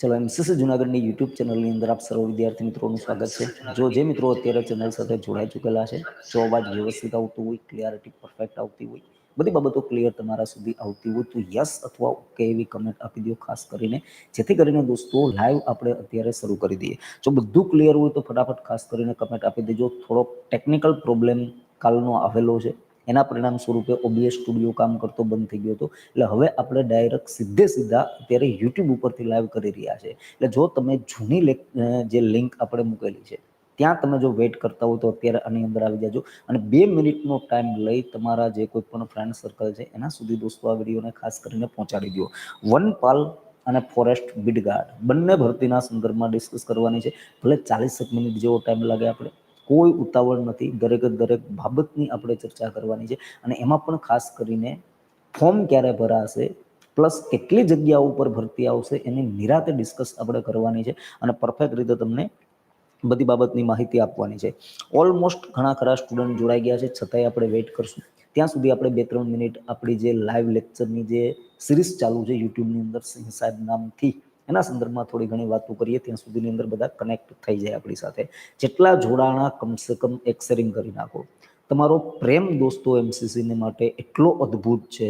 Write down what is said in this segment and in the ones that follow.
ચલો એમસીસી જુનાગઢની યુટ્યુબ ચેનલની અંદર આપ સર્વ વિદ્યાર્થી મિત્રોનું સ્વાગત છે. જો જે મિત્રો અત્યારે ચેનલ સાથે જોડાઈ ચૂકેલા છે, જો અવાજ વ્યવસ્થિત આવતું હોય ક્લિયરિટી પરફેક્ટ આવતી હોય, બધી બાબતો ક્લિયર તમારા સુધી આવતી હોય, તો યસ અથવા ઓકે એવી કમેન્ટ આપી દો, ખાસ કરીને જેથી કરીને દોસ્તો લાઈવ આપણે અત્યારે શરૂ કરી દઈએ. જો બધું ક્લિયર હોય તો ફટાફટ ખાસ કરીને કમેન્ટ આપી દેજો. થોડોક ટેકનિકલ પ્રોબ્લેમ કાલનો આવેલો છે. એના પરિણામ સ્વરૂપે ઓબીએસ સ્ટુડિયો કામ કરતો બંધ થઈ ગયો હતો. એટલે હવે આપણે ડાયરેક્ટ સીધે સીધા અત્યારે યુટ્યુબ ઉપરથી લાઈવ કરી રહ્યા છે. એટલે જો તમે જૂની જે લિંક આપણે મૂકેલી છે, ત્યાં તમે જો વેઇટ કરતા હો તો અત્યારે આની અંદર આવી જાજો. અને બે મિનિટનો ટાઈમ લઈ તમારા જે કોઈ પણ ફ્રેન્ડ સર્કલ છે, એના સુધી દોસ્તો આ વિડીયોને ખાસ કરીને પહોંચાડી દો. વનપાલ અને ફોરેસ્ટ બીડગાર્ડ બંને ભરતીના સંદર્ભમાં ડિસ્કસ કરવાની છે. ભલે ચાલીસ મિનિટ જેવો ટાઈમ લાગે આપણે કોઈ ઉતાવળ નથી. દરેક દરેક બાબતની આપણે ચર્ચા કરવાની છે અને એમાં પણ ખાસ કરીને ફોર્મ ક્યારે ભરાશે, પ્લસ કેટલી જગ્યાઓ ઉપર ભરતી આવશે એની નિરાતે ડિસ્કસ આપણે કરવાની છે અને પરફેક્ટ રીતે તમને બધી બાબતની માહિતી આપવાની છે. ઓલમોસ્ટ ઘણા ખરા સ્ટુડન્ટ જોડાઈ ગયા છે. છતાંય આપણે વેઇટ કરશું. ત્યાં સુધી આપણે બે ત્રણ મિનિટ આપણી જે લાઈવ લેક્ચરની જે સિરીઝ ચાલુ છે યુટ્યુબની અંદર સિંહ સાહેબ નામથી એના સંદર્ભમાં થોડી ઘણી વાતો કરીએ, ત્યાં સુધીની અંદર બધા કનેક્ટ થઈ જાય આપણી સાથે. જેટલા જોડાણા કમસે કમ એક શેરિંગ કરી નાખો. તમારો પ્રેમ દોસ્તો એમસીસીને માટે એટલો અદ્ભુત છે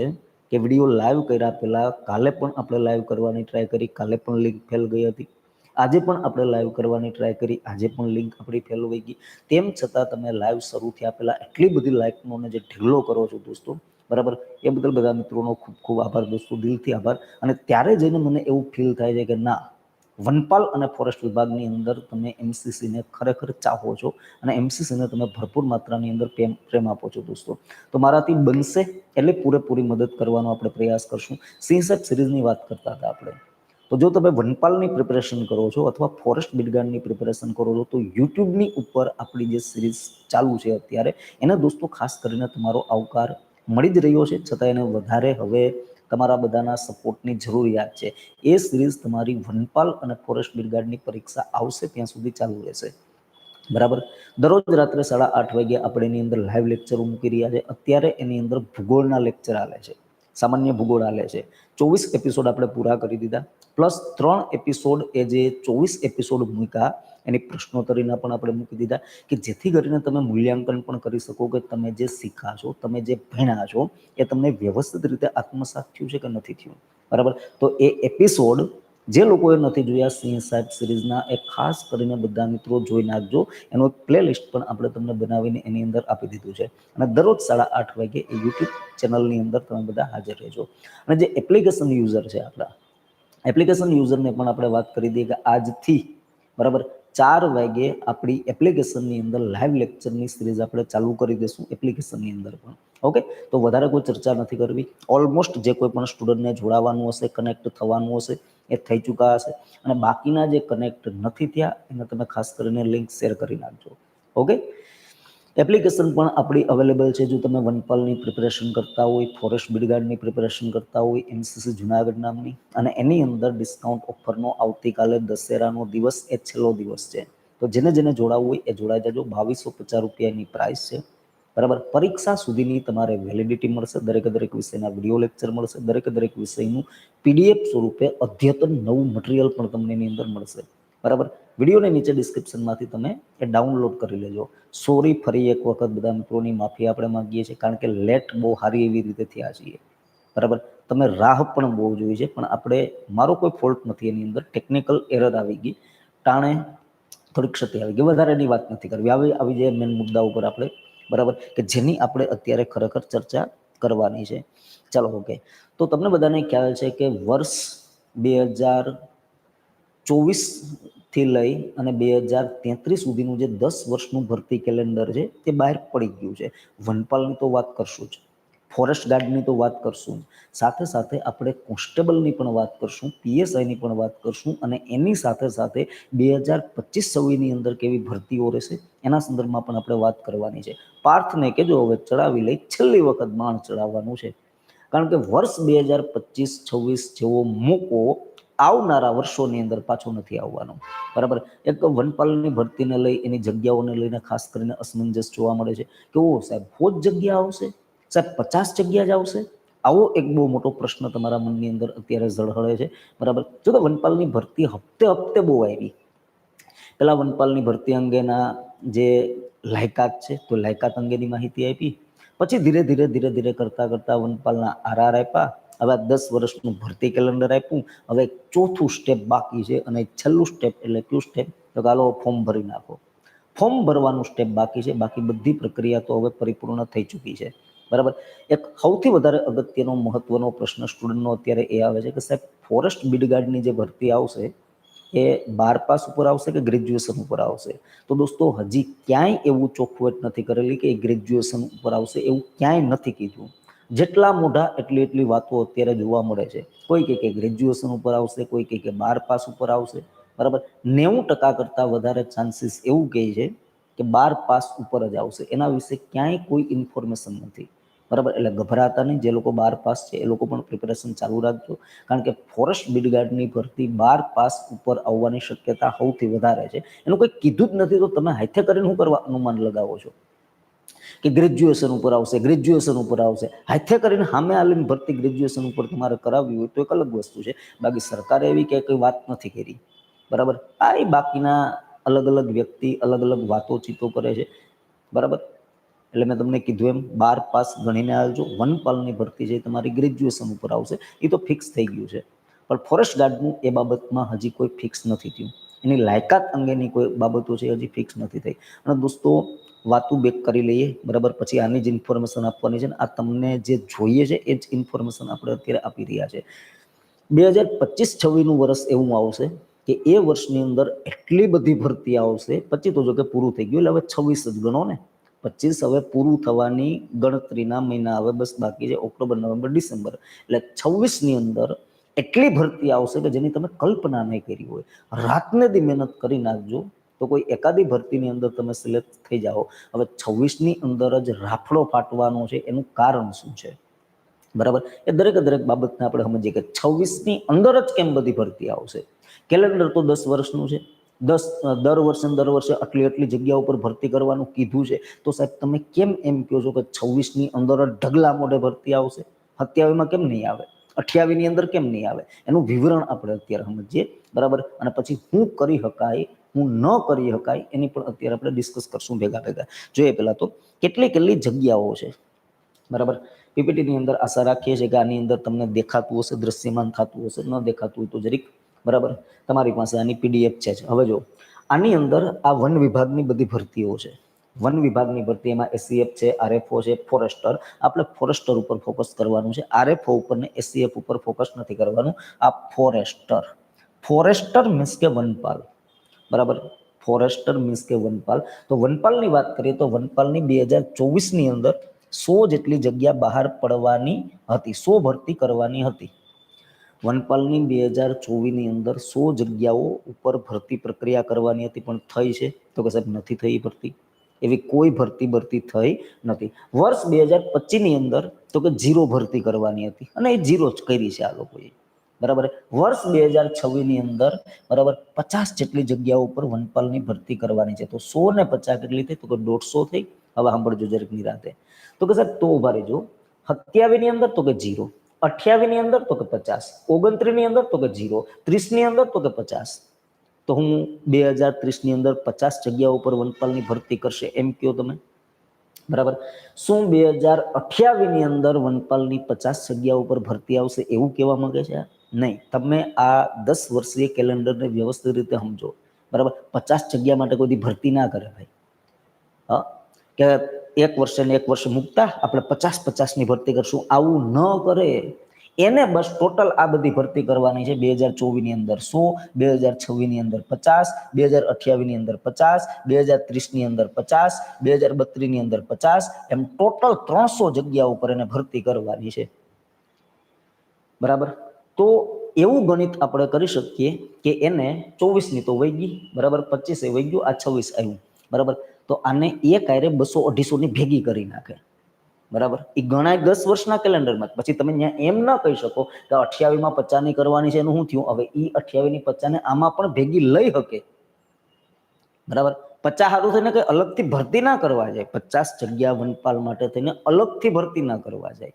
કે વીડિયો લાઈવ કર્યા પહેલાં કાલે પણ આપણે લાઈવ કરવાની ટ્રાય કરી, કાલે પણ લિંક ફેલ ગઈ હતી. આજે પણ આપણે લાઈવ કરવાની ટ્રાય કરી, આજે પણ લિંક આપણી ફેલ હોઈ ગઈ. તેમ છતાં તમે લાઈવ શરૂ થયા પહેલાં એટલી બધી લાઈકનો જે ઢીલો કરો છો દોસ્તો બરાબર? એ બદલ બધા મિત્રોનો ખૂબ ખૂબ આભાર, દોસ્તો, દિલથી આભાર. અને ત્યારે જઈને મને એવું ફીલ થાય છે કે ના, વનપાલ અને ફોરેસ્ટ વિભાગની અંદર તમે એમસીસીને ખરેખર ચાહો છો અને એમસીસીને તમે ભરપૂર માત્રાની અંદર પ્રેમ પ્રેમ આપો છો, દોસ્તો. તો મારાથી બનશે એટલે પૂરેપૂરી મદદ કરવાનો આપણે પ્રયાસ કરશું. સિંહ સાહેબ સિરીઝની વાત કરતા હતા આપણે. તો જો તમે વનપાલની પ્રિપેરેશન કરો છો અથવા ફોરેસ્ટ બિડગાર્ડની પ્રિપેરેશન કરો છો, તો યુટ્યુબની ઉપર આપણી જે સિરીઝ ચાલુ છે અત્યારે, એને દોસ્તો ખાસ કરીને તમારો આવકાર મળી જ રહ્યો છે. છતાં એને વધારે હવે તમારા બધાના સપોર્ટની જરૂરિયાત છે. એ સિરીઝ તમારી વનપાલ અને ફોરેસ્ટ બિરગાર્ડની પરીક્ષા આવશે ત્યાં સુધી ચાલુ રહેશે. બરાબર? દરરોજ રાત્રે સાડા આઠ વાગ્યા આપણે એની અંદર લાઈવ લેક્ચરો મૂકી રહ્યા છે. અત્યારે એની અંદર ભૂગોળના લેક્ચર આલે છે. સામાન્ય ભૂગોળ આલે છે. ચોવીસ એપિસોડ આપણે પૂરા કરી દીધા. પ્લસ ત્રણ એપિસોડ એ જે ચોવીસ એપિસોડ મૂક્યા એની પ્રશ્નોત્તરીના પણ આપણે મૂકી દીધા કે જેથી કરીને તમે મૂલ્યાંકન પણ કરી શકો કે તમે જે શીખા છો, તમે જે ભણ્યા છો, એ તમને વ્યવસ્થિત રીતે આત્મસાત થયું છે કે નથી થયું? બરાબર? તો એ એપિસોડ જે લોકોએ નથી જોયા, સિંહ સાહેબ સિરીઝના એ ખાસ કરીને બધા મિત્રો જોઈ નાખજો. એનો એક પ્લે લિસ્ટ પણ આપણે તમને બનાવીને એની અંદર આપી દીધું છે. અને દરરોજ સાડા આઠ વાગે એ યુટ્યુબ ચેનલની અંદર તમે બધા હાજર રહેજો. અને જે એપ્લિકેશન યુઝર છે આપણા એપ્લિકેશન યુઝરને પણ આપણે વાત કરી દઈએ કે આજથી, બરાબર? ચાર વાગે આપણી એપ્લિકેશનની અંદર લાઈવ લેક્ચરની સિરીઝ આપણે ચાલુ કરી દઈશું એપ્લિકેશનની અંદર પણ. ઓકે તો વધારે કોઈ ચર્ચા નથી કરવી. ઓલમોસ્ટ જે કોઈ પણ સ્ટુડન્ટને જોડાવાનું હશે કનેક્ટ થવાનું હશે, એ થઈ ચૂક્યા હશે. અને બાકીના જે કનેક્ટ નથી થયા, એને તમે ખાસ કરીને લિંક શેર કરી નાખજો. ઓકે એપ્લિકેશન પણ આપણી અવેલેબલ છે. જો તમે વનપાલની પ્રિપેરેશન કરતા હોય ફોરેસ્ટ બિડગાર્ડની પ્રિપેરેશન કરતા હોય એનસીસી જુનાગઢ નામની, અને એની અંદર ડિસ્કાઉન્ટ ઓફરનો આવતીકાલે દશેરાનો દિવસ એ છેલ્લો દિવસ છે. તો જેને જેને જોડાવવું હોય એ જોડાઈ જજો. બાવીસો પચાસ રૂપિયાની પ્રાઇસ છે. બરાબર? પરીક્ષા સુધીની તમારે વેલિડિટી મળશે. દરેક દરેક વિષયના વીડિયો લેક્ચર મળશે. દરેક દરેક વિષયનું પીડીએફ સ્વરૂપે અદ્યતન નવું મટીરિયલ પણ તમને એની અંદર મળશે. બરાબર? વિડીયોની નીચે ડિસ્ક્રિપ્શનમાંથી તમે એ ડાઉનલોડ કરી લેજો. સોરી ફરી એક વખત બધા મિત્રોની માફી આપણે માંગીએ છીએ, કારણ કે લેટ બહુ સારી એવી રીતે થયા છીએ. બરાબર? તમે રાહ પણ બહુ જોઈ છે, પણ આપણે, મારો કોઈ ફોલ્ટ નથી એની અંદર. ટેકનિકલ એરર આવી ગઈ. ટાણે થોડી ક્ષતિ આવી ગઈ. વધારે એની વાત નથી કરવી. આવી આવી જે મેન મુદ્દા ઉપર આપણે, બરાબર? કે જેની આપણે અત્યારે ખરેખર ચર્ચા કરવાની છે. ચાલો ઓકે તો તમને બધાને ખ્યાલ છે કે વર્ષ બે હજાર ચોવીસથી લઈ અને બે હજાર તેત્રીસ સુધીનું જે દસ વર્ષનું ભરતી કેલેન્ડર છે, તે બહાર પડી ગયું છે. વનપાલની તો વાત કરશું જ. ફોરેસ્ટ ગાર્ડની તો વાત કરશું સાથે સાથે આપણે કોન્સ્ટેબલની પણ વાત કરશું પીએસઆઈની પણ વાત કરશું અને એની સાથે સાથે બે હજાર પચીસ સવીની અંદર કેવી ભરતીઓ રહેશે, એના સંદર્ભમાં પણ આપણે વાત કરવાની છે. પાર્થને કે જો હવે ચડાવી લઈ, છેલ્લી વખત બાણ ચડાવવાનું છે. કારણ કે વર્ષ બે હજાર પચીસ છવ્વીસ જેવો મોકો આવનારા વર્ષોની અંદર પાછો નથી આવવાનો. બરાબર? એક વનપાલની ભરતીને લઈ, એની જગ્યાઓને લઈને ખાસ કરીને અસમંજસ જોવા મળે છે કે ઓ સાહેબ ફોજ જગ્યા આવશે? સાહેબ, પચાસ જગ્યા જ આવશે? આવો એક બહુ મોટો પ્રશ્ન તમારા મનની અંદર અત્યારે ઝળહળે છે. બરાબર? જો કે વનપાલની ભરતી હપ્તે હપ્તે બહુ આવી. પેલા વનપાલની ભરતી અંગેના જે લાયકાત છે, તો લાયકાત અંગેની માહિતી આપી. પછી ધીરે ધીરે ધીરે ધીરે કરતા કરતા વનપાલના આરઆર આપ્યા. હવે દસ વર્ષનું ભરતી કેલેન્ડર આપ્યું. હવે ચોથું સ્ટેપ બાકી છે અને છેલ્લું સ્ટેપ એટલે કયું સ્ટેપ તો કાલો ફોર્મ ભરી નાખો. ફોર્મ ભરવાનું સ્ટેપ બાકી છે. બાકી બધી પ્રક્રિયા તો હવે પરિપૂર્ણ થઈ ચૂકી છે. બરાબર? એક સૌથી વધારે અગત્યનો મહત્વનો પ્રશ્ન સ્ટુડન્ટનો અત્યારે એ આવે છે કે સાહેબ ફોરેસ્ટ બીડગાર્ડની જે ભરતી આવશે એ બાર પાસ ઉપર આવશે કે ગ્રેજ્યુએશન ઉપર આવશે? તો દોસ્તો, હજી ક્યાંય એવું ચોખવટ નથી કરેલી કે ગ્રેજ્યુએશન ઉપર આવશે એવું ક્યાંય નથી કીધું. જેટલા મોઢા એટલી એટલી વાતો અત્યારે જોવા મળે છે. કોઈ કહે કે ગ્રેજ્યુએશન ઉપર આવશે, કોઈ કે કે બાર પાસ ઉપર આવશે. બરાબર? નેવું ટકા કરતાં વધારે ચાન્સીસ એવું કહે છે કે બાર પાસ ઉપર જ આવશે. એના વિશે ક્યાંય કોઈ ઇન્ફોર્મેશન નથી. બરાબર? એટલે ગભરાતા નહીં. જે લોકો બાર પાસ છે, એ લોકો પણ પ્રિપેરેશન ચાલુ રાખજો. કારણ કે ફોરેસ્ટ બીડગાર્ડની ભરતી બાર પાસ ઉપર આવવાની શક્યતા સૌથી વધારે છે. એનું કોઈ કીધું જ નથી તો તમે હાથે કરીને શું કરવા અનુમાન લગાવો છો? કે ગ્રેજ્યુએશન ઉપર આવશે ગ્રેજ્યુએશન ઉપર આવશે. હાથે કરીને સામે આલીને ભરતી ગ્રેજ્યુએશન ઉપર તમારે કરાવવી હોય તો એક અલગ વસ્તુ છે. બાકી સરકારે એવી કંઈ વાત નથી કરી. બરાબર? આ એ બાકીના અલગ અલગ વ્યક્તિ અલગ અલગ વાતો ચીતો કરે છે. બરાબર? એટલે મેં તમને કીધું એમ, બાર પાસ ગણીને આવજો. વનપાલની ભરતી છે તમારી ગ્રેજ્યુએશન ઉપર આવશે, એ તો ફિક્સ થઈ ગયું છે. પણ ફોરેસ્ટ ગાર્ડનું એ બાબતમાં હજી કોઈ ફિક્સ નથી થયું. એની લાયકાત અંગેની કોઈ બાબતો છે હજી ફિક્સ નથી થઈ. અને દોસ્તો વાતું બેક કરી લઈએ. બરાબર? પછી આની જ ઇન્ફોર્મેશન આપવાની છે ને આ તમને જે જોઈએ છે એ જ ઇન્ફોર્મેશન આપણે અત્યારે આપી રહ્યા છે. બે હજાર પચીસ છવ્વીસનું વર્ષ એવું આવશે કે એ વર્ષની અંદર એટલી બધી ભરતી આવશે. પચીસ તો જો કે પૂરું થઈ ગયું, એટલે હવે છવ્વીસ જ ગણો ને. પચીસ હવે પૂરું થવાની ગણતરીના મહિના હવે બસ બાકી છે, ઓક્ટોબર, નવેમ્બર, ડિસેમ્બર. એટલે છવ્વીસની અંદર એટલી ભરતી આવશે કે જેની તમે કલ્પના નહીં કરી હોય. રાતને દી મહેનત કરી નાખજો. તો કોઈ એકાદી ભરતીની અંદર તમે સિલેક્ટ થઈ જાઓ. હવે છવ્વીસની અંદર જ રાફડો ફાટવાનો છે, એનું કારણ શું છે? બરાબર? એ દરેક દરેક બાબતને આપણે સમજીએ કે છવ્વીસની અંદર જ કેમ બધી ભરતી આવશે? કેલેન્ડર તો દસ વર્ષનું છે. દસ દર વર્ષે દર વર્ષે આટલી આટલી જગ્યા ઉપર ભરતી કરવાનું કીધું છે. તો સાહેબ તમે કેમ એમ કહો છો કે છવ્વીસની અંદર જ ઢગલા મોઢે ભરતી આવશે? સત્યાવીસમાં કેમ નહીં આવે? અઠ્યાવીસની અંદર કેમ નહીં આવે? એનું વિવરણ આપણે અત્યારે સમજીએ. બરાબર? અને પછી હું કરી શકાય હું ન કરી શકાય એની પણ અત્યારે આપણે ડિસ્કસ કરશું ભેગા ભેગા. જોઈએ પહેલાં તો કેટલી કેટલી જગ્યાઓ છે? બરાબર? પીપીટીની અંદર આશા રાખીએ છીએ કે આની અંદર તમને દેખાતું હશે, દ્રશ્યમાન થતું હશે, ન દેખાતું હોય તો જરીક. બરાબર? તમારી પાસે આની પીડીએફ છે હવે જો, આની અંદર આ વન વિભાગની બધી ભરતીઓ છે. વન વિભાગની ભરતી એમાં એસીએફ છે આરએફઓ છે ફોરેસ્ટર આપણે ફોરેસ્ટર ઉપર ફોકસ કરવાનું છે. આરએફઓ ઉપર ને એસીએફ ઉપર ફોકસ નથી કરવાનું. આ ફોરેસ્ટર ફોરેસ્ટર મીન્સ કે વનપાલ. બરાબર? ફોરેસ્ટર મીન્સ કે વનપાલ. તો વનપાલની વાત કરીએ તો વનપાલની બે હજાર ચોવીસની અંદર સો જેટલી જગ્યા બહાર પડવાની હતી, સો ભરતી કરવાની હતી. વનપાલની બે હજાર ચોવીસની અંદર સો જગ્યાઓ ઉપર ભરતી પ્રક્રિયા કરવાની હતી, પણ થઈ છે? તો કે સાહેબ, નથી થઈ ભરતી? એવી કોઈ ભરતી ભરતી થઈ નથી. વર્ષ બે હજાર પચીસની અંદર તો કે જીરો ભરતી કરવાની હતી, અને એ જીરો જ કરી છે આ લોકોએ. બરાબર? વર્ષ બે હજાર છવ્વીસની અંદર, બરાબર, પચાસ જેટલી જગ્યાઓ ઉપર વનપાલની ભરતી કરવાની છે. તો સો ને પચાસ કેટલી થઈ? તો કે દોઢસો થઈ. હવે સાંભળજો જરીક નિરાતે તો કે સાહેબ, તો ઊભા રહેજો. સત્યાવીસની અંદર તો કે જીરો અઠ્યાવીસની અંદર તો કે પચાસ. ઓગણત્રીસની અંદર તો કે જીરો ત્રીસની અંદર તો કે પચાસ. તો હું બે હજાર ત્રીસની અંદર પચાસ જગ્યા ઉપર વનપાલની ભરતી કરશે એમ કયો તમે? બરાબર? શું બે હજાર અઠ્યાવીસની અંદર વનપાલની પચાસ જગ્યા ઉપર ભરતી આવશે એવું કહેવા માંગે છે નહીં, તમે આ દસ વર્ષીય કેલેન્ડરને વ્યવસ્થિત રીતે સમજો. બરાબર? પચાસ જગ્યા માટે કોઈ ભરતી ના કરે ભાઈ. હા? કે એક વર્ષે ને એક વર્ષે મૂકતા, આપણે પચાસ પચાસની ભરતી કરશું. આવું ન કરે. એને બસ ટોટલ આ બધી ભરતી કરવાની છે બે હજાર ચોવીસની અંદર સો, બે હજાર છવ્વીસની અંદર પચાસ, બે હજાર અઠ્યાવીસની અંદર પચાસ, બે હજાર ત્રીસની અંદર પચાસ, બે હજાર બત્રીસની અંદર પચાસ. એમ ટોટલ ત્રણસો જગ્યા ઉપર એને ભરતી કરવાની છે. બરાબર? તો એવું ગણિત આપણે કરી શકીએ કે એને ચોવીસની તો વહી ગઈ, બરાબર? પચીસે વહી ગયું, આ છવ્વીસ આવ્યું, બરાબર? તો આને એ કાયરે બસો અઢીસોની ભેગી કરી નાખે, બરાબર? એ ગણાય દસ વર્ષના કેલેન્ડરમાં. પછી તમે ત્યાં એમ ન કહી શકો કે અઠ્યાવીસમાં પચાસની કરવાની છે એનું શું થયું? હવે એ અઠ્યાવીસની પચાસને આમાં પણ ભેગી લઈ શકે, બરાબર? પચાસ સારું થઈને કઈ અલગથી ભરતી ના કરવા જાય. પચાસ જગ્યા વનપાલ માટે થઈને અલગથી ભરતી ના કરવા જાય.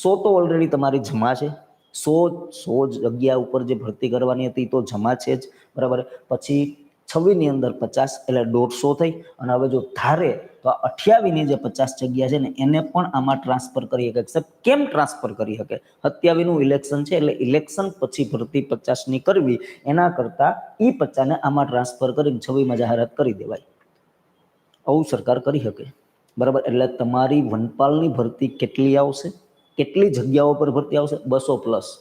સો તો ઓલરેડી તમારી જમા છે. સો સો જગ્યા ઉપર જે ભરતી કરવાની હતી તો જમા છે જ, બરાબર? પછી છવ્વીસની અંદર પચાસ, એટલે દોઢસો થઈ. અને હવે જો ધારે તો આ અઠ્યાવીસની જે પચાસ જગ્યા છે ને, એને પણ આમાં ટ્રાન્સફર કરી શકે કેમ ટ્રાન્સફર કરી શકે? સત્યાવીસનું ઇલેક્શન છે, એટલે ઇલેક્શન પછી ભરતી પચાસની કરવી, એના કરતાં એ પચાસને આમાં ટ્રાન્સફર કરીને છવ્વીસમાં જાહેરાત કરી દેવાય. આવું સરકાર કરી શકે. બરાબર? એટલે તમારી વનપાલની ભરતી કેટલી આવશે? કેટલી જગ્યાઓ પર ભરતી આવશે? બસો પ્લસ.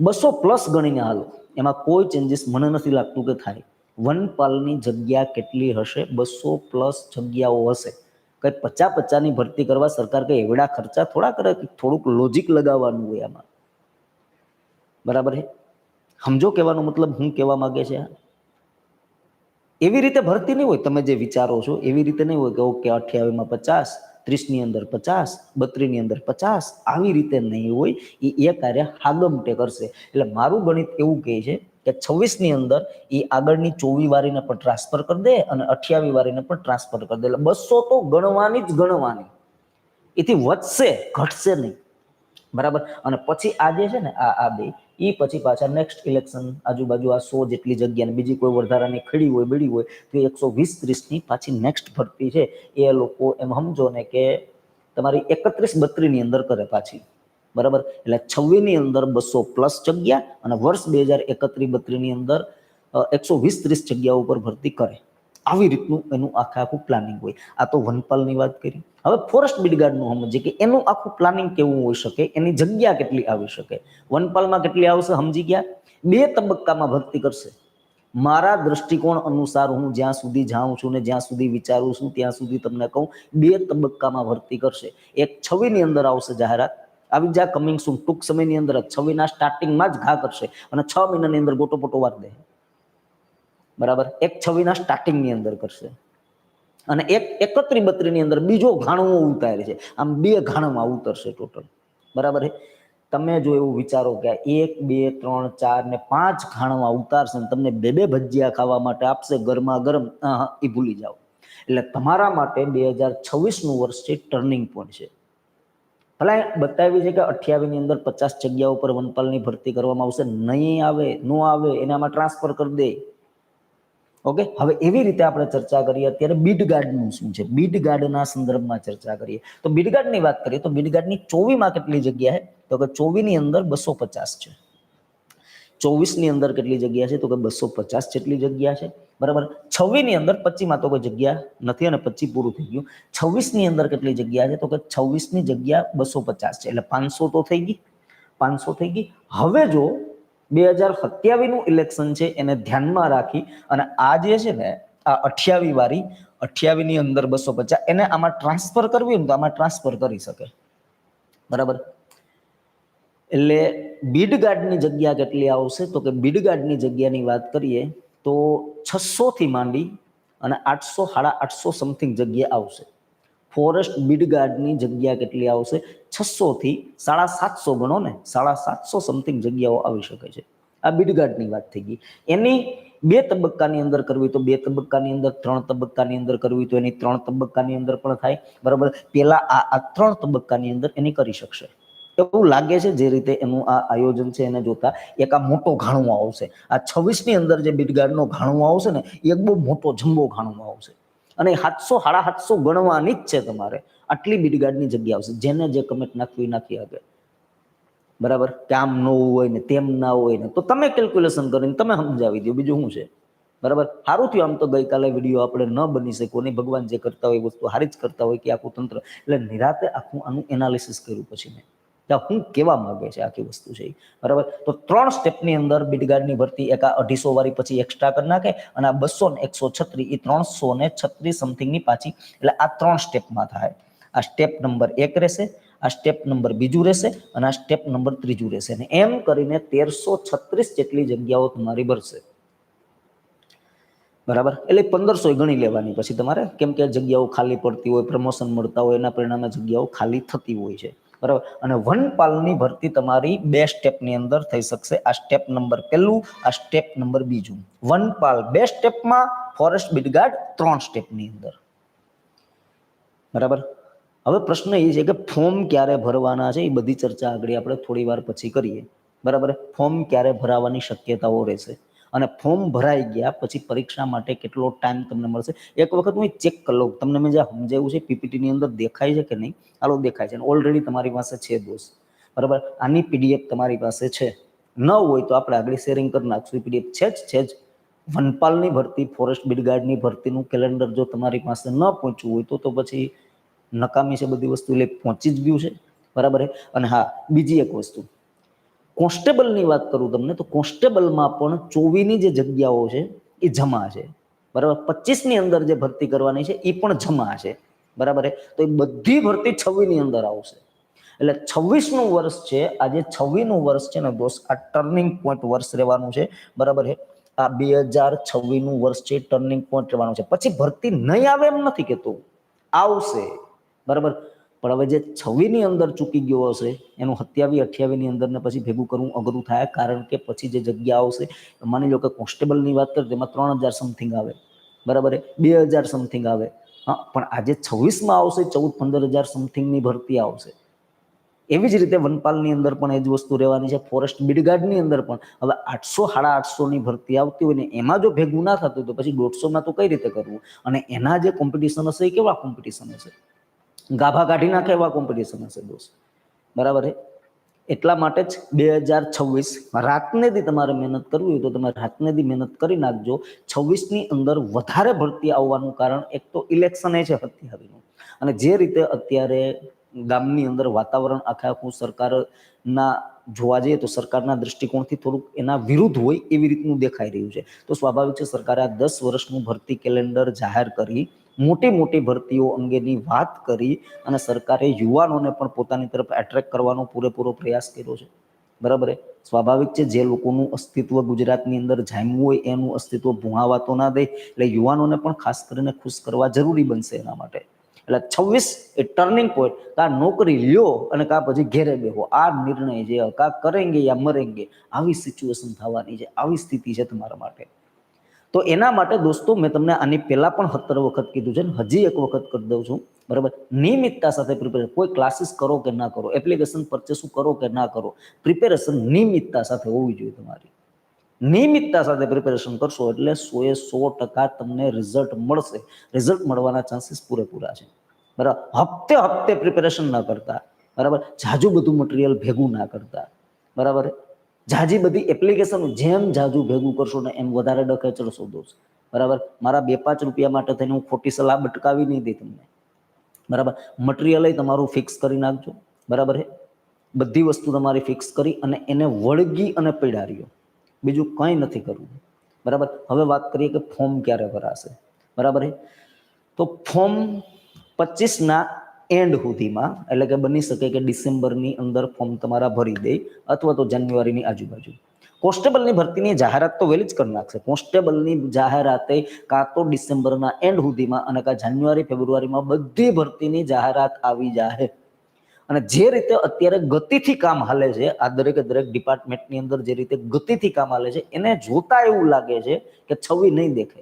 બસો પ્લસ ગણીને હાલો. એમાં કોઈ ચેન્જીસ મને નથી લાગતું કે થાય. વનપાલની જગ્યા કેટલી હશે? બસો પ્લસ જગ્યાઓ હશે. કંઈ પચા પચાની ભરતી કરવા સરકાર કંઈ એવડા ખર્ચા થોડા કરે કે થોડુંક લોજિક લગાવવાનું હોય આમાં? બરાબર છે સમજો કહેવાનો મતલબ હું કહેવા માંગે છે એવી રીતે ભરતી નહીં હોય. તમે જે વિચારો છો, એવી રીતે નહીં હોય કે ઓકે અઠ્યાવીસમાં પચાસ ત્રીસની અંદર પચાસ, બત્રીસની અંદર પચાસ, આવી રીતે નહીં હોય એ એ કાર્ય હાગમટે કરશે. એટલે મારું ગણિત એવું કહે છે કે છવ્વીસની અંદર એ આગળની ચોવી વારીને પણ ટ્રાન્સફર કરી દે અને અઠ્યાવી વારીને પણ ટ્રાન્સફર કરી દે. એટલે બસો તો ગણવાની જ ગણવાની. એથી વધશે, ઘટશે નહીં. બરાબર? અને પછી આજે છે ને, આ આ બે એ પછી પાછા નેક્સ્ટ ઇલેક્શન આજુબાજુ આ સો જેટલી જગ્યાને બીજી કોઈ વધારાની ખડી હોય, બીડી હોય, તો એકસો વીસ ત્રીસની પાછી નેક્સ્ટ ભરતી છે. એ લોકો એમ સમજો ને કે તમારી એકત્રીસ બત્રીની અંદર કરે પાછી. બરાબર? એટલે છવ્વીસની અંદર બસો પ્લસ જગ્યા અને વર્ષ બે હજાર એકત્રીસ બત્રીની અંદર એકસો વીસ ત્રીસ જગ્યા ઉપર ભરતી કરે. આવી રીતનું એનું આખે આખું પ્લાનિંગ હોય. આ તો વનપાલની વાત કરી. હવે ફોરેસ્ટ બિડગાર્ડનું સમજીએ કે એનું આખું પ્લાનિંગ કેવું હોઈ શકે? એની જગ્યા કેટલી આવી શકે? વનપાલમાં કેટલી આવશે સમજી ગયા? બે તબક્કામાં ભરતી કરશે. મારા દ્રષ્ટિકોણ અનુસાર હું જ્યાં સુધી જાઉં છું ને જ્યાં સુધી વિચારું છું ત્યાં સુધી તમને કહું, બે તબક્કામાં ભરતી કરશે. એક છવીની અંદર આવશે જાહેરાત. આવી જા કમિંગ શું ટૂંક સમયની અંદર છવીના સ્ટાર્ટિંગમાં જ ઘા કરશે અને છ મહિનાની અંદર ગોટો પોટો વાર દે. બરાબર? એક છવીના સ્ટાર્ટિંગની અંદર કરશે. અને એક એકત્રી બત્રીની અંદર બીજો ઘાણું ઉતારે છે. આમ બે ઘાણમાં ઉતરશે ટોટલ બરાબર તમે જો એવું વિચારો કે એક, બે, ત્રણ, ચાર ને પાંચ ઘાણમાં ઉતારશે ને તમને બે બે ભજીયા ખાવા માટે આપશે ગરમા ગરમ એ ભૂલી જાઓ. એટલે તમારા માટે બે હજાર છવ્વીસનું વર્ષ છે ટર્નિંગ પોઈન્ટ છે. ભલે બતાવી છે કે અઠ્યાવીસની અંદર પચાસ જગ્યા ઉપર વનપાલની ભરતી કરવામાં આવશે? નહીં આવે, નો આવે, એનામાં ટ્રાન્સફર કરી દે. ઓકે? હવે એવી રીતે આપણે ચર્ચા કરીએ. અત્યારે બીડ ગાર્ડનું શું છે? બીડ ગાર્ડના સંદર્ભમાં ચર્ચા કરીએ. તો બીડ ગાર્ડની વાત કરીએ તો બીડ ગાર્ડની ચોવીસમાં કેટલી જગ્યા છે? તો કે ચોવીસની અંદર બસો પચાસ છે. ચોવીસની અંદર કેટલી જગ્યા છે? તો કે બસો પચાસ જેટલી જગ્યા છે. બરાબર? છવ્વીસની અંદર પચીમાં તો કોઈ જગ્યા નથી અને પચી પૂરું થઈ ગયું. છવ્વીસની અંદર કેટલી જગ્યા છે? તો કે છવ્વીસની જગ્યા બસો પચાસ છે. એટલે પાંચસો તો થઈ ગઈ. પાંચસો થઈ ગઈ. હવે જો બે હજાર સત્યાવીસનું ઇલેક્શન છે, એને ધ્યાનમાં રાખી અને આ જે છે ને, આ અઠ્યાવી વાળી, અઠ્યાવીસની અંદર બસો પચાસ, એને આમાં ટ્રાન્સફર કરવી ને તો આમાં ટ્રાન્સફર કરી શકે. બરાબર? એટલે બીડ ગાર્ડની જગ્યા કેટલી આવશે? તો કે બીડ ગાર્ડની જગ્યાની વાત કરીએ તો છસો થી માંડી અને આઠસો, સાડા આઠસો સમથિંગ જગ્યા આવશે. ફોરેસ્ટ બીડ ગાર્ડની જગ્યા કેટલી આવશે? છસોથી સાડા સાતસો ગણો ને? સાડા સાતસો સમથિંગ જગ્યાઓ આવી શકે છે. આ બીડ ગાર્ડની વાત થઈ ગઈ. એની બે તબક્કાની અંદર કરવી તો બે તબક્કાની અંદર, ત્રણ તબક્કાની અંદર કરવી તો એની ત્રણ તબક્કાની અંદર પણ થાય. બરાબર? પેલા આ આ ત્રણ તબક્કાની અંદર એની કરી શકશે. એવું લાગે છે જે રીતે એનું આ આયોજન છે, એને જોતા એક આ મોટો ઘાણું આવશે. આ છવ્વીસની અંદર જે બીટગાર્ડનો ઘાણું આવશે ને એક બહુ મોટો જંબો ઘાણું આવશે. અને સાતસો સાડા સાતસો ગણવાની જ છે તમારે. આટલી બીટગાર્ડની જગ્યા આવશે. જેને જે કમેન્ટ નાખવી નાખી શકે બરાબર? કે ન હોય ને તેમ ના હોય ને. તો તમે કેલ્ક્યુલેશન કરીને તમે સમજાવી દો બીજું શું છે? બરાબર? સારું થયું આમ તો ગઈકાલે વીડિયો આપણે ન બની શકો નહીં ભગવાન જે કરતા હોય વસ્તુ સારી જ કરતા હોય કે આખું તંત્ર. એટલે નિરાતે આખું આનું એનાલિસિસ કર્યું પછી મેં. કે હું કેવા માંગે છે આખી વસ્તુ છે. બરાબર? તો ત્રણ સ્ટેપની અંદર બીટગાર્ડની ભરતી એક આ અઢીસો વાળી પછી એક્સ્ટ્રા કરી નાખે અને આ બસો ને એકસો છત્રીસ એ ત્રણસો ને છત્રીસ સમથિંગની પાછી, એટલે આ ત્રણ સ્ટેપમાં થાય. આ સ્ટેપ નંબર એક રહેશે, આ સ્ટેપ નંબર બીજું રહેશે અને આ સ્ટેપ નંબર ત્રીજું રહેશે. અને એમ કરીને તેરસો છત્રીસ જેટલી જગ્યાઓ તમારી ભરશે. બરાબર? એટલે પંદરસો ગણી લેવાની. પછી તમારે, કેમ કે જગ્યાઓ ખાલી પડતી હોય, પ્રમોશન મળતા હોય, એના પરિણામે જગ્યાઓ ખાલી થતી હોય છે. બરાબર? અને વનપાલની ભરતી તમારી બે સ્ટેપની અંદર થઈ શકશે. આ સ્ટેપ નંબર પહેલું, આ સ્ટેપ નંબર બીજું. વનપાલ બે સ્ટેપમાં, ફોરેસ્ટ બિડગાર્ડ ત્રણ સ્ટેપની અંદર. બરાબર? હવે પ્રશ્ન એ છે કે ફોર્મ ક્યારે ભરવાના છે? એ બધી ચર્ચા આગળ આપણે થોડી વાર પછી કરીએ. બરાબર? ફોર્મ ક્યારે ભરાવાની શક્યતાઓ રહેશે? અને ફોર્મ ભરાઈ ગયા, પછી પરીક્ષા માટે કેટલો ટાઈમ તમને મળશે? એક વખત હું ચેક કરી લઉં. તમને મેં જે સમજાવ્યું છે પીપીટીની અંદર દેખાય છે કે નહીં? હાલો, દેખાય છે. ઓલરેડી તમારી પાસે છે દોસ્ત બરાબર? આની પીડીએફ તમારી પાસે છે. ન હોય તો આપણે આગળ શેરિંગ કરી નાખશું. પીડીએફ છે જ છે જ. વનપાલની ભરતી ફોરેસ્ટ બિડગાર્ડની ભરતીનું કેલેન્ડર જો તમારી પાસે ન પહોંચવું હોય તો તો પછી નકામી છે બધી વસ્તુ એટલે પહોંચી જ ગયું છે. બરાબર અને હા, બીજી એક વસ્તુ. કોન્સ્ટેબલની વાત કરું તમને, તો કોન્સ્ટેબલમાં પણ ચોવીની જે જગ્યાઓ છે, એ જમા છે. બરાબર? પચીસની અંદર જે ભરતી કરવાની છે, એ પણ જમા છે. બરાબર તો એ બધી ભરતી છવ્વીસની અંદર આવશે. એટલે છવ્વીસનું વર્ષ છે, આજે છવ્વીસનું વર્ષ છે ને દોસ્ત, આ ટર્નિંગ પોઈન્ટ વર્ષ રહેવાનું છે. બરાબર છે આ બે હજાર છવ્વીસનું વર્ષ છે ટર્નિંગ પોઈન્ટ રહેવાનું છે. પછી ભરતી નહીં આવે એમ નથી કેતું. આવશે. બરાબર? પણ હવે જે છવ્વીસની અંદર ચૂકી ગયો હશે, એનું હત્યાવી અઠ્યાવીસની અંદર ને પછી ભેગું કરવું અઘરું થાય, કારણ કે પછી જે જગ્યા આવશે માની લો કે કોન્સ્ટેબલની વાત કરીએ, તેમાં ત્રણ હજાર સમથિંગ આવે. બરાબર બે હજાર સમથિંગ આવે. હા, પણ આજે છવ્વીસમાં આવશે, ચૌદ પંદર હજાર સમથિંગની ભરતી આવશે. એવી જ રીતે વનપાલની અંદર પણ એ જ વસ્તુ રહેવાની છે, ફોરેસ્ટ બીડગાર્ડની અંદર પણ. હવે આઠસો, સાડા આઠસોની ભરતી આવતી હોય ને, એમાં જો ભેગું ના થતું તો પછી દોઢસોમાં તો કઈ રીતે કરવું? અને એના જે કોમ્પિટિશન હશે એ કેવા કોમ્પિટિશન હશે? ગાભા કાઢી નાખે એવા કોમ્પિટિશન હશે દોસ્ત. બરાબર છે એટલા માટે જ બે હજાર છવ્વીસ રાતને દી તમારે મહેનત કરવી હોય તો તમે રાતને દી મહેનત કરી નાખજો. છવ્વીસની અંદર વધારે ભરતી આવવાનું કારણ એક તો ઇલેક્શન એ છે હત્યાવીનું અને જે રીતે અત્યારે ગામની અંદર વાતાવરણ આખે આખું સરકારના જોવા જઈએ તો સરકારના દ્રષ્ટિકોણથી થોડુંક એના વિરુદ્ધ હોય એવી રીતનું દેખાઈ રહ્યું છે. તો સ્વાભાવિક છે સરકારે આ દસ વર્ષનું ભરતી કેલેન્ડર જાહેર કરી મોટી મોટી ભરતીઓ અંગેની વાત કરી અને સરકારે યુવાનોને પણ પોતાની તરફ એટ્રેક્ટ કરવાનો પૂરેપૂરો પ્રયાસ કર્યો છે. બરાબર સ્વાભાવિક છે, જે લોકોનું અસ્તિત્વ ગુજરાતની અંદર જામ્યું હોય એનું અસ્તિત્વ ભૂંહાવા તો ના દે, એટલે યુવાનોને પણ ખાસ કરીને ખુશ કરવા જરૂરી બનશે એના માટે. એટલે છવ્વીસ એ ટર્નિંગ પોઈન્ટ કા નોકરી લ્યો અને કા પછી ઘેરે બેહો. આ નિર્ણય જે કા કરેંગે યા મરેંગે, આવી સિચ્યુએશન થવાની છે, આવી સ્થિતિ છે તમારા માટે. તો એના માટે દોસ્તો, મેં તમને આની પહેલાં પણ સત્તર વખત કીધું છે ને, હજી એક વખત કરી દઉં છું, બરાબર? નિયમિતતા સાથે પ્રિપેરેશન કોઈ ક્લાસીસ કરો કે ના કરો એપ્લિકેશન પરચેસ કરો કે ના કરો પ્રિપેરેશન નિયમિતતા સાથે હોવી જોઈએ તમારી. નિયમિતતા સાથે પ્રિપેરેશન કરશો એટલે સો એ સો ટકા તમને રિઝલ્ટ મળશે. રિઝલ્ટ મળવાના ચાન્સીસ પૂરેપૂરા છે. બરાબર? હપ્તે હપ્તે પ્રિપેરેશન ના કરતા, બરાબર? જાજુ બધું મટીરિયલ ભેગું ના કરતા, બરાબર? જાજી બધી એપ્લિકેશન જેમ જાજુ ભેગું કરશો ને એમ વધારે ડખે ચડશો દોસ્ત બરાબર? મારા બે પાંચ રૂપિયા માટે થઈને હું ખોટી સલાહ બટકાવી નહીં દઈ તમને. બરાબર? મટીરિયલ તમારું ફિક્સ કરી નાખજો. બરાબર છે બધી વસ્તુ તમારી ફિક્સ કરી અને એને વળગી અને પીડાર્યો બીજું કંઈ નથી કરવું. બરાબર? હવે વાત કરીએ કે ફોર્મ ક્યારે ભરાશે. બરાબર તો ફોર્મ પચીસના એન્ડ સુધીમાં, એટલે કે બની શકે કે ડિસેમ્બરની અંદર ફોર્મ તમારા ભરી દે અથવા તો જાન્યુઆરીની આજુબાજુ. કોન્સ્ટેબલની ભરતીની જાહેરાત તો વહેલી જ કરી નાખશે. કોન્સ્ટેબલની જાહેરાતે કાં તો ડિસેમ્બરના એન્ડ સુધીમાં અને કાં જાન્યુઆરી, ફેબ્રુઆરીમાં બધી ભરતીની જાહેરાત આવી જાય અને જે રીતે અત્યારે ગતિથી કામ હાલે છે, આ દરેકે દરેક ડિપાર્ટમેન્ટની અંદર જે રીતે ગતિથી કામ હાલે છે, એને જોતા એવું લાગે છે કે છવ્વી નહીં દેખે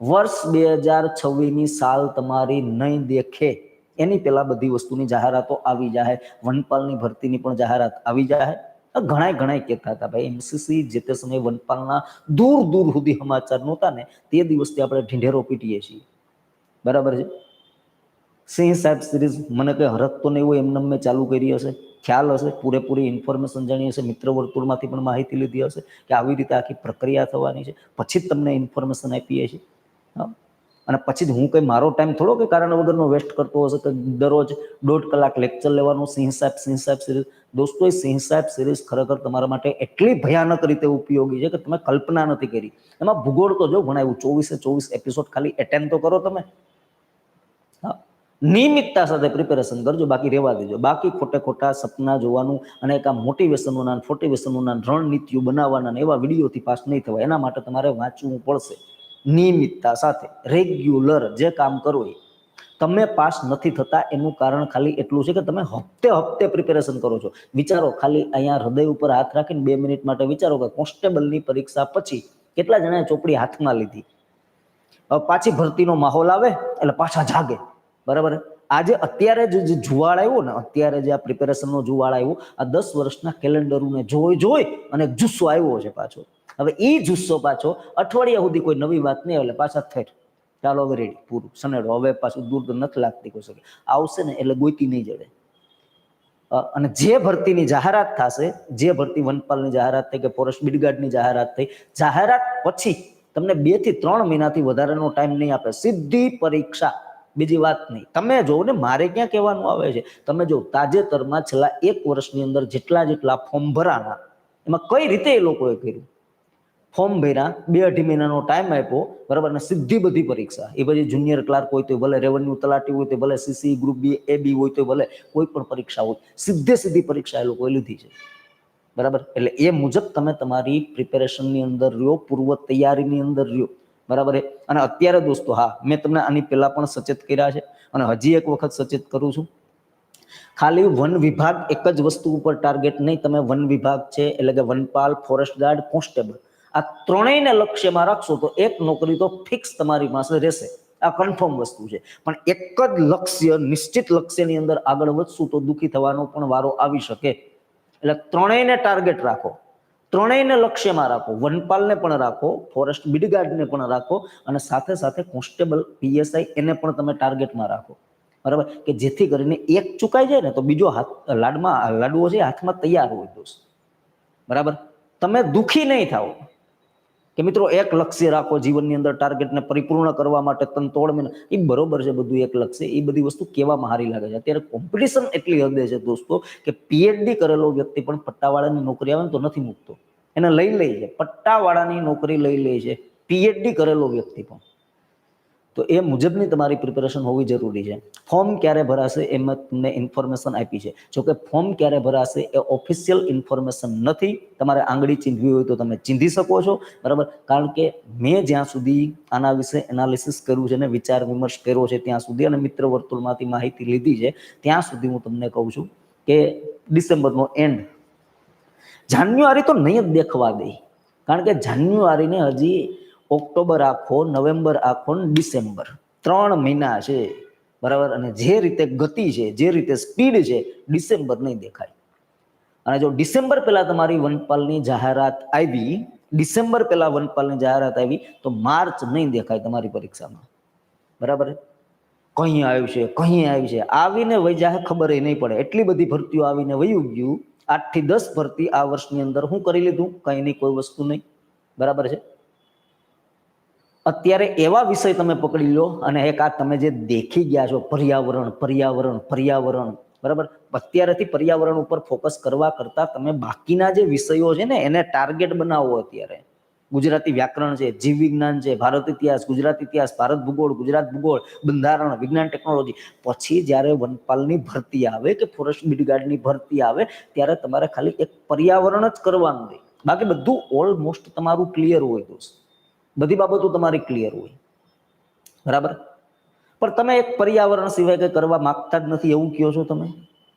વર્ષ બે હજાર છવ્વીસની સાલ તમારી નહીં દેખે. એની પહેલાં બધી વસ્તુની જાહેરાતો આવી જાય વનપાલની ભરતીની પણ જાહેરાત આવી જાય ઘણા ઘણા કહેતા હતા ભાઈ એમસીસી જે તે સમયે વનપાલના દૂર દૂર સુધી સમાચાર નહોતા ને, તે દિવસથી આપણે ઢીંઢેરો પીટીએ છીએ. બરાબર છે? સિંહ સાહેબ સિરીઝ મને કઈ હરત તો નહીં હોય એમને મેં ચાલુ કરી હશે. ખ્યાલ હશે, પૂરેપૂરી ઇન્ફોર્મેશન જાણી હશે મિત્ર વર્તુળમાંથી પણ માહિતી લીધી હશે કે આવી રીતે આખી પ્રક્રિયા થવાની છે. પછી જ તમને ઇન્ફોર્મેશન આપીએ છીએ. હા. અને પછી જ હું કંઈ મારો ટાઈમ થોડો કે કારણ વગરનો વેસ્ટ કરતો હશે કે દરરોજ દોઢ કલાક લેક્ચર લેવાનું, સિંહ સાહેબ સિંહ સાહેબ સિરીઝ દોસ્તો, એ સિંહ સાહેબ સિરીઝ ખરેખર તમારા માટે એટલી ભયાનક રીતે ઉપયોગી છે કે તમે કલ્પના નથી કરી. એમાં ભૂગોળ તો જો ભણાવ્યું ચોવીસે ચોવીસ એપિસોડ ખાલી એટેન્ડ તો કરો તમે. હા. નિયમિતતા સાથે પ્રિપેરેશન કરજો, બાકી રહેવા દેજો. બાકી ખોટે ખોટા સપના જોવાનું અને એક આ મોટિવેશનનું ફોટિવેશનનું રણનીતિઓ બનાવવાના એવા વિડીયોથી પાસ નહીં થવાય. એના માટે તમારે વાંચવું પડશે. નિયમિતતા સાથે રેગ્યુલર જે કામ કરો એ તમે પાસ નથી થતા એનું કારણ ખાલી એટલું છે કે તમે હપ્તે હપ્તે પ્રિપેરેશન કરો છો. વિચારો, ખાલી અહીંયા હૃદય ઉપર હાથ રાખીને બે મિનિટ માટે વિચારો કે કોન્સ્ટેબલની પરીક્ષા પછી કેટલા જણાએ ચોપડી હાથમાં લીધી? પાછી ભરતીનો માહોલ આવે, એટલે પાછા જાગે. બરાબર? આજે અત્યારે જે જુવાળ આવ્યો ને, અત્યારે જે આ પ્રિપેરેશનનો જુવાળ આવ્યો, આ દસ વર્ષના કેલેન્ડરોને જોઈ જોઈ અને જુસ્સો આવ્યો છે પાછો. હવે એ જુસ્સો પાછો અઠવાડિયા સુધી કોઈ નવી વાત નહીં એટલે પાછા થઈ ચાલો હવે રેડી પૂરું સનેડો હવે પાછું દૂર તો નથી લાગતી કોઈ શકે આવશે ને એટલે ગોતી નહીં જડે અને જે ભરતીની જાહેરાત થશે, જે ભરતી વનપાલની જાહેરાત થઈ કે ફોરેસ્ટ બિડગાર્ડની જાહેરાત થઈ, જાહેરાત પછી તમને બેથી ત્રણ મહિનાથી વધારેનો ટાઈમ નહીં આપે. સીધી પરીક્ષા. બીજી વાત નહીં. તમે જો ને, મારે ક્યાં કહેવાનું આવે છે? તમે જો તાજેતરમાં છેલ્લા એક વર્ષની અંદર જેટલા જેટલા ફોર્મ ભરાના એમાં કઈ રીતે એ લોકોએ કર્યું? ફોર્મ ભર્યા, બે અઢી મહિનાનો ટાઈમ આપ્યો, બરાબર? ને સીધી બધી પરીક્ષા. એ પછી જુનિયર ક્લાર્ક હોય તો ભલે રેવન્યુ તલાટી હોય તો ભલે સીસી ગ્રુપ બી એ બી હોય તો ભલે કોઈ પણ પરીક્ષા હોય. સીધે સીધી પરીક્ષા એ લોકોએ લીધી છે. બરાબર? એટલે એ મુજબ તમે તમારી પ્રિપેરેશનની અંદર રહ્યો, પૂર્વ તૈયારીની અંદર રહ્યો. બરાબર અને અત્યારે દોસ્તો, હા, મેં તમને આની પહેલાં પણ સચેત કર્યા છે અને હજી એક વખત સચેત કરું છું. ખાલી વન વિભાગ એક જ વસ્તુ ઉપર ટાર્ગેટ નહીં, તમે વન વિભાગ છે, એટલે કે વનપાલ ફોરેસ્ટ ગાર્ડ કોન્સ્ટેબલ આ ત્રણેયને લક્ષ્યમાં રાખશો તો એક નોકરી તો ફિક્સ તમારી પાસે રહેશે. આ કન્ફર્મ વસ્તુ છે. પણ એક જ લક્ષ્ય, નિશ્ચિત લક્ષ્યની અંદર આગળ વધશું તો દુઃખી થવાનો પણ વારો આવી શકે. એટલે ત્રણેયને ટાર્ગેટ રાખો. ત્રણેયને લક્ષ્યમાં રાખો. વનપાલને પણ રાખો ફોરેસ્ટ બીડગાર્ડને પણ રાખો અને સાથે સાથે કોન્સ્ટેબલ, પીએસઆઈ એને પણ તમે ટાર્ગેટમાં રાખો. બરાબર? કે જેથી કરીને એક ચુકાઈ જાય ને તો બીજો હાથ, લાડમાં લાડવો છે હાથમાં તૈયાર હોય દોસ્ત બરાબર? તમે દુખી નહીં થાઓ. કે મિત્રો એક લક્ષ્ય રાખો જીવનની અંદર ટાર્ગેટને પરિપૂર્ણ કરવા માટે તન તોડ મહિના એ બરોબર છે બધું એક લક્ષ્ય. એ બધી વસ્તુ કેવામાં હારી લાગે છે. અત્યારે કોમ્પિટિશન એટલી હદે છે દોસ્તો કે પીએચડી કરેલો વ્યક્તિ પણ પટ્ટાવાળાની નોકરી આવે ને તો નથી મૂકતો. એને લઈ લે છે. પટ્ટાવાળાની નોકરી લઈ લે છે. પીએચડી કરેલો વ્યક્તિ પણ. તો એ મુજબની તમારી પ્રિપેરેશન હોવી જરૂરી છે. ફોર્મ ક્યારે ભરાશે એમાં તમને ઇન્ફોર્મેશન આપી છે. જો કે ફોર્મ ક્યારે ભરાશે એ ઓફિશિયલ ઇન્ફોર્મેશન નથી. તમારે આંગળી ચીંધવી હોય તો તમે ચીંધી શકો છો. બરાબર? કારણ કે મેં જ્યાં સુધી આના વિશે એનાલિસિસ કર્યું છે ને વિચાર વિમર્શ કર્યો છે ત્યાં સુધી અને મિત્ર વર્તુળમાંથી માહિતી લીધી છે, ત્યાં સુધી હું તમને કહું છું કે ડિસેમ્બરનો એન્ડ જાન્યુઆરી તો નહીં જ દેખવા દે. કારણ કે જાન્યુઆરીને હજી ઓક્ટોબર આખો, નવેમ્બર આખો ડિસેમ્બર. ત્રણ મહિના છે, બરાબર? અને જે રીતે ગતિ છે, જે રીતે સ્પીડ છે, ડિસેમ્બર નહીં દેખાય. અને જો ડિસેમ્બર પહેલા તમારી વનપાલની જાહેરાત આવી, ડિસેમ્બર પહેલા વનપાલની જાહેરાત આવી, તો માર્ચ નહીં દેખાય તમારી પરીક્ષામાં. બરાબર? કહી આવ્યું છે કહી આવ્યું છે આવીને વહી જાય ખબર એ નહીં પડે. એટલી બધી ભરતીઓ આવીને વયું ગયું. આઠથી દસ ભરતી આ વર્ષની અંદર હું કરી લીધું. કઈ નહીં, કોઈ વસ્તુ નહીં. બરાબર છે? અત્યારે એવા વિષય તમે પકડી લો અને એક આ તમે જે દેખી ગયા છો, પર્યાવરણ પર્યાવરણ પર્યાવરણ, બરાબર? અત્યારેથી પર્યાવરણ ઉપર ફોકસ કરવા કરતા તમે બાકીના જે વિષયો છે ને, એને ટાર્ગેટ બનાવો અત્યારે. ગુજરાતી વ્યાકરણ છે, જીવ વિજ્ઞાન છે, ભારત ઇતિહાસ, ગુજરાત ઇતિહાસ, ભારત ભૂગોળ, ગુજરાત ભૂગોળ, બંધારણ, વિજ્ઞાન ટેકનોલોજી પછી જ્યારે વનપાલની ભરતી આવે કે ફોરેસ્ટ બીડગાર્ડની ભરતી આવે, ત્યારે તમારે ખાલી એક પર્યાવરણ જ કરવાનું હોય. બાકી બધું ઓલમોસ્ટ તમારું ક્લિયર હોય દોસ્ત. બધી બાબતો તમારી ક્લિયર હોય. બરાબર? પણ તમે એક પર્યાવરણ સિવાય કંઈ કરવા માંગતા જ નથી એવું કહો છો તમે?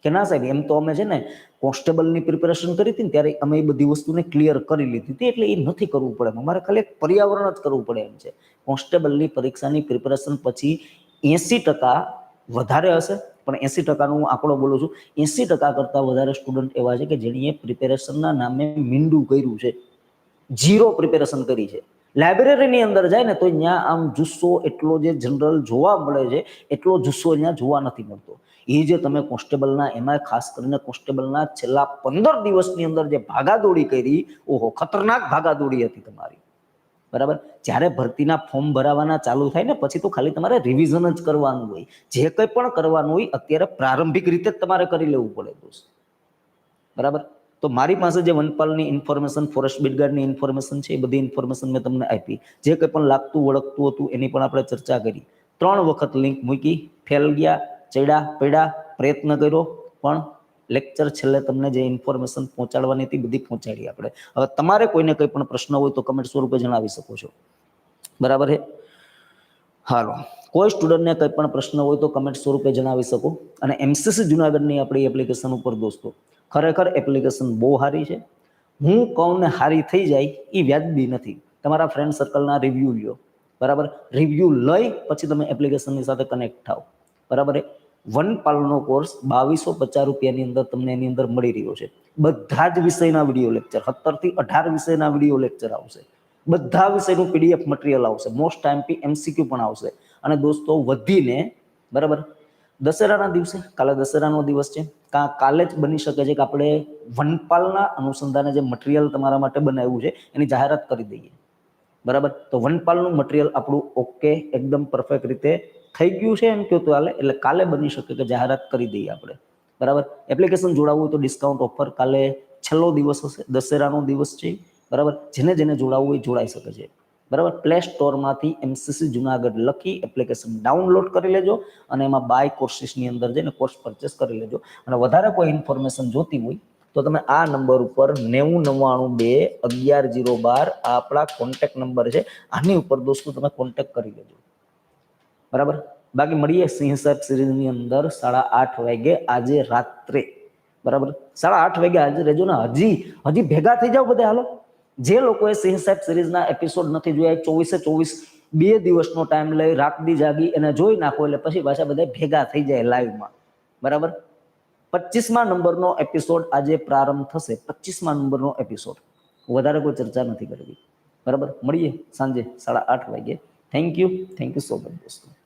કે ના સાહેબ, એમ તો અમે છે ને કોન્સ્ટેબલની પ્રિપેરેશન કરી હતી ને ત્યારે અમે એ બધી વસ્તુને ક્લિયર કરી લીધી હતી એટલે એ નથી કરવું પડે. અમારે ખાલી પર્યાવરણ જ કરવું પડે એમ છે. કોન્સ્ટેબલની પરીક્ષાની પ્રિપેરેશન પછી એસી ટકા વધારે હશે. પણ એસી ટકાનો હું આંકડો બોલું છું. એસી ટકા કરતાં વધારે સ્ટુડન્ટ એવા છે કે જેણીએ પ્રિપેરેશનના નામે મીંડું કર્યું છે. ઝીરો પ્રિપેરેશન કરી છે. લાઇબ્રેરીની અંદર જાય ને તો ત્યાં આમ જુસ્સો એટલો જે જનરલ જોવા મળે છે, એટલો જુસ્સો અહીંયા જોવા નથી મળતો. એ જે તમે કોન્સ્ટેબલના એમાં ખાસ કરીને કોન્સ્ટેબલના છેલ્લા પંદર દિવસની અંદર જે ભાગાદોડી કરી, ઓહો, ખતરનાક ભાગાદોડી હતી તમારી. બરાબર? જ્યારે ભરતીના ફોર્મ ભરાવાના ચાલુ થાય ને, પછી તો ખાલી તમારે રિવિઝન જ કરવાનું હોય. જે કંઈ પણ કરવાનું હોય, અત્યારે પ્રારંભિક રીતે જ તમારે કરી લેવું પડે દોસ્ત. બરાબર? તો મારી પાસે જે વનપાલની ઇન્ફોર્મેશન, ફોરેસ્ટ બિડગાર્ડની ઇન્ફોર્મેશન છે, એ બધી ઇન્ફોર્મેશન મેં તમને આપી. જે કંઈ પણ લાગતું, ઓળખતું હતું, એની પણ આપણે ચર્ચા કરી. ત્રણ વખત લિંક મૂકી, ફેલ ગયા, ચડ્યા, પડ્યા, પ્રયત્ન કર્યો, પણ લેક્ચર છેલ્લે તમને જે ઇન્ફોર્મેશન પહોંચાડવાની હતી, બધી પહોંચાડી આપણે. હવે તમારે કોઈને કંઈ પણ પ્રશ્ન હોય તો કમેન્ટ સ્વરૂપે જણાવી શકો છો. બરાબર છે હાલો. કોઈ સ્ટુડન્ટને કંઈ પણ પ્રશ્ન હોય તો કમેન્ટ સ્વરૂપે જણાવી શકો. અને એમસીસી જુનાગઢની આપણી એપ્લિકેશન ઉપર દોસ્તો ખરેખર એપ્લિકેશન બહુ સારી છે. હું કહું ને સારી થઈ જાય એ વ્યાજબી નથી. તમારા ફ્રેન્ડ સર્કલના રિવ્યૂ લ્યો. બરાબર? રિવ્યૂ લઈ પછી તમે એપ્લિકેશનની સાથે કનેક્ટ થાઓ. બરાબર વન પાલનો કોર્સ બાવીસો પચાસ રૂપિયાની અંદર તમને એની અંદર મળી રહ્યો છે. બધા જ વિષયના વીડિયો લેક્ચર સત્તરથી અઢાર વિષયના વીડિયો લેક્ચર આવશે. બધા વિષયનું પીડીએફ મટીરિયલ આવશે. મોસ્ટ ટાઈમપી એમસીક્યુ પણ આવશે. અને દોસ્તો, વધીને, બરાબર? દશેરાના દિવસે, કાલે દશેરાનો દિવસ છે. કા કાલે જ બની શકે છે કે આપણે વનપાલના અનુસંધાને જે મટીરિયલ તમારા માટે બનાવ્યું છે, એની જાહેરાત કરી દઈએ. બરાબર? તો વનપાલનું મટીરિયલ આપણું ઓકે એકદમ પરફેક્ટ રીતે થઈ ગયું છે એમ કહ્યું તો હાલે, એટલે કાલે બની શકે કે જાહેરાત કરી દઈએ આપણે. બરાબર? એપ્લિકેશન જોડાવવું હોય તો ડિસ્કાઉન્ટ ઓફર કાલે છેલ્લો દિવસ હશે, દશેરાનો દિવસ છે. બરાબર? જેને જેને જોડાવવું હોય જોડાઈ શકે છે. બરાબર? પ્લે સ્ટોરમાંથી એમસીસી જુનાગઢ લખી એપ્લિકેશન ડાઉનલોડ કરી લેજો અને એમાં બાય કોર્સિસની અંદર જઈને કોર્સ પરચેસ કરી લેજો. અને વધારે કોઈ ઇન્ફોર્મેશન જોતી હોય તો તમે આ નંબર ઉપર નેવું નવ્વાણું બે અગિયાર જીરો બાર આપણા કોન્ટેક્ટ નંબર છે. આની ઉપર દોસ્તો તમે કોન્ટેક્ટ કરી લેજો. બરાબર? બાકી મળીએ સિંહ સાહેબ સિરીઝની અંદર સાડા આઠ વાગે આજે રાત્રે. બરાબર? સાડા આઠ વાગે આજે રહેજો ને. હજી હજી ભેગા થઈ જાવ બધા, હાલો. જે લોકોએ સિંહ સાહેબ સિરીઝના એપિસોડ નથી જોયા ચોવીસે ચોવીસ બે દિવસનો ટાઈમ લઈ રાખદી જાગી એને જોઈ નાખો એટલે પછી પાછા બધા ભેગા થઈ જાય લાઈવમાં બરાબર? પચીસમા નંબરનો એપિસોડ આજે પ્રારંભ થશે. પચીસમા નંબરનો એપિસોડ વધારે કોઈ ચર્ચા નથી કરવી. બરાબર? મળીએ સાંજે સાડા આઠ વાગે thank you thank you so much દોસ્તો.